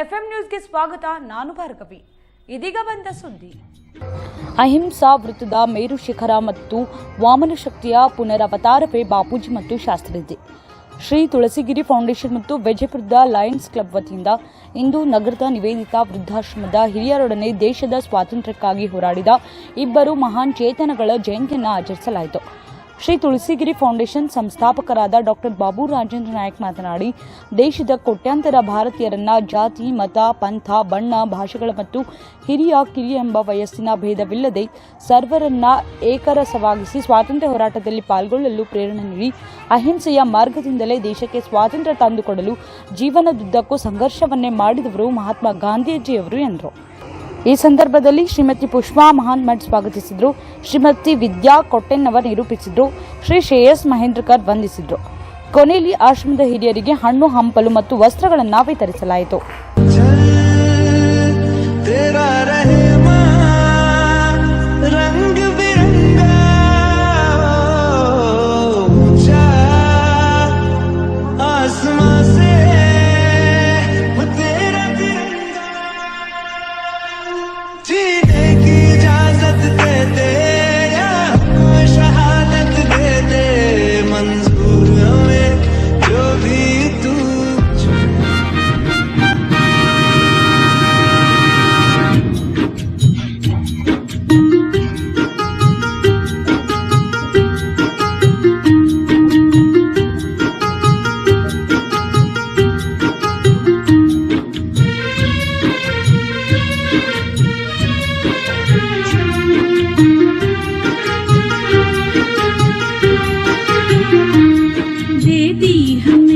FM ನ್ಯೂಸ್ಗೆ ಸ್ವಾಗತ, ನಾನು ಭಾರ್ಗವಿ. ಇದೀಗ ಬಂದ ಸುದ್ದಿ. ಅಹಿಂಸಾ ವೃತ್ತದ ಮೇರು ಶಿಖರ ಮತ್ತು ವಾಮನ ಶಕ್ತಿಯ ಪುನರವತಾರವೇ ಬಾಪೂಜಿ ಮತ್ತು ಶಾಸ್ತ್ರಿಜಿ ಶ್ರೀ ತುಳಸಿಗಿರಿ ಫೌಂಡೇಶನ್ ಮತ್ತು ವಿಜಯಪುರದ ಲಯನ್ಸ್ ಕ್ಲಬ್ ವತಿಯಿಂದ ಇಂದು ನಗರದ ನಿವೇದಿತಾ ವೃದ್ಧಾಶ್ರಮದ ಹಿರಿಯರೊಡನೆ ದೇಶದ ಸ್ವಾತಂತ್ರ್ಯಕ್ಕಾಗಿ ಹೋರಾಡಿದ ಇಬ್ಬರು ಮಹಾನ್ ಚೇತನಗಳ ಜಯಂತಿಯನ್ನು ಆಚರಿಸಲಾಯಿತು. ಶ್ರೀ ತುಳಸಿಗಿರಿ ಫೌಂಡೇಶನ್ ಸಂಸ್ಥಾಪಕರಾದ ಡಾಕ್ಟರ್ ಬಾಬು ರಾಜೇಂದ್ರ ನಾಯಕ್ ಮಾತನಾಡಿ, ದೇಶದ ಕೋಟ್ಯಾಂತರ ಭಾರತೀಯರನ್ನ ಜಾತಿ, ಮತ, ಪಂಥ, ಬಣ್ಣ, ಭಾಷೆಗಳ ಮತ್ತು ಹಿರಿಯ, ಕಿರಿಯ ಎಂಬ ವಯಸ್ಸಿನ ಭೇದವಿಲ್ಲದೆ ಸರ್ವರನ್ನ ಏಕರಸವಾಗಿಸಿ ಸ್ವಾತಂತ್ರ್ಯ ಹೋರಾಟದಲ್ಲಿ ಪಾಲ್ಗೊಳ್ಳಲು ಪ್ರೇರಣೆ ನೀಡಿ, ಅಹಿಂಸೆಯ ಮಾರ್ಗದಿಂದಲೇ ದೇಶಕ್ಕೆ ಸ್ವಾತಂತ್ರ್ಯ ತಂದುಕೊಡಲು ಜೀವನದುದ್ದಕ್ಕೂ ಸಂಘರ್ಷವನ್ನೇ ಮಾಡಿದವರು ಮಹಾತ್ಮ ಗಾಂಧೀಜಿಯವರು ಎಂದರು. ಈ ಸಂದರ್ಭದಲ್ಲಿ ಶ್ರೀಮತಿ ಪುಷ್ಪಾ ಮಹಾನ್ ಮಠ್ ಸ್ವಾಗತಿಸಿದ್ರು. ಶ್ರೀಮತಿ ವಿದ್ಯಾ ಕೊಟ್ಟೆನ್ನವರ್ ನಿರೂಪಿಸಿದ್ರು. ಶ್ರೀ ಶ್ರೇಯಸ್ ಮಹೇಂದ್ರಕರ್ ವಂದಿಸಿದ್ರು. ಕೊನೆಯಲ್ಲಿ ಆಶ್ರಮದ ಹಿರಿಯರಿಗೆ ಹಣ್ಣು, ಹಂಪಲು ಮತ್ತು ವಸ್ತ್ರಗಳನ್ನು ವಿತರಿಸಲಾಯಿತು. 地很。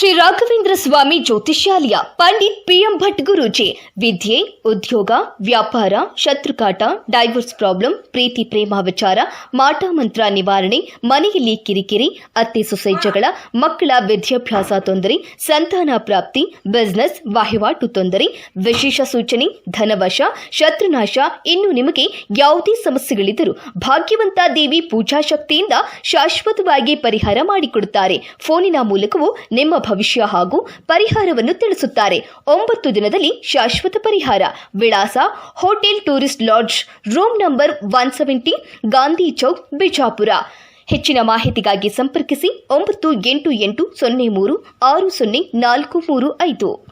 ಶ್ರೀ ರಾಘವೇಂದ್ರ ಸ್ವಾಮಿ ಜ್ಯೋತಿಷ್ಯಾಲಯ, ಪಂಡಿತ್ ಪಿಎಂ ಭಟ್ ಗುರುಜಿ. ವಿದ್ಯೆ, ಉದ್ಯೋಗ, ವ್ಯಾಪಾರ, ಶತ್ರುಕಾಟ ಡೈವರ್ಸ್ ಪ್ರಾಬ್ಲಮ್ ಪ್ರೀತಿ ಪ್ರೇಮ ವಿಚಾರ, ಮಾಟ ಮಂತ್ರ ನಿವಾರಣೆ, ಮನೆಯಲ್ಲಿ ಕಿರಿಕಿರಿ, ಅತ್ತೆ ಸೊಸೆ ಜಗಳ, ಮಕ್ಕಳ ವಿದ್ಯಾಭ್ಯಾಸ ತೊಂದರೆ, ಸಂತಾನ ಪ್ರಾಪ್ತಿ ಬಿಸ್ನೆಸ್ ವಹಿವಾಟು ತೊಂದರೆ, ವಿಶೇಷ ಸೂಚನೆ, ಧನವಶ, ಶತ್ರುನಾಶ, ಇನ್ನು ನಿಮಗೆ ಯಾವುದೇ ಸಮಸ್ಯೆಗಳಿದ್ದರೂ ಭಾಗ್ಯವಂತ ದೇವಿ ಪೂಜಾ ಶಕ್ತಿಯಿಂದ ಶಾಶ್ವತವಾಗಿ ಪರಿಹಾರ ಮಾಡಿಕೊಡುತ್ತಾರೆ. ಫೋನಿನ ಮೂಲಕವೂ ನಿಮ್ಮ ಭವಿಷ್ಯ ಹಾಗೂ ಪರಿಹಾರವನ್ನು ತಿಳಿಸುತ್ತಾರೆ. ಒಂಬತ್ತು ದಿನದಲ್ಲಿ ಶಾಶ್ವತ ಪರಿಹಾರ. ವಿಳಾಸ hotel tourist lodge room number one seventy Gandhi Chowk, Bijapur. ಹೆಚ್ಚಿನ ಮಾಹಿತಿಗಾಗಿ ಸಂಪರ್ಕಿಸಿ ಒಂಬತ್ತು ಎಂಟು ಎಂಟು ಸೊನ್ನೆ ಮೂರು ಆರು ಸೊನ್ನೆ ನಾಲ್ಕು ಮೂರು ಐದು.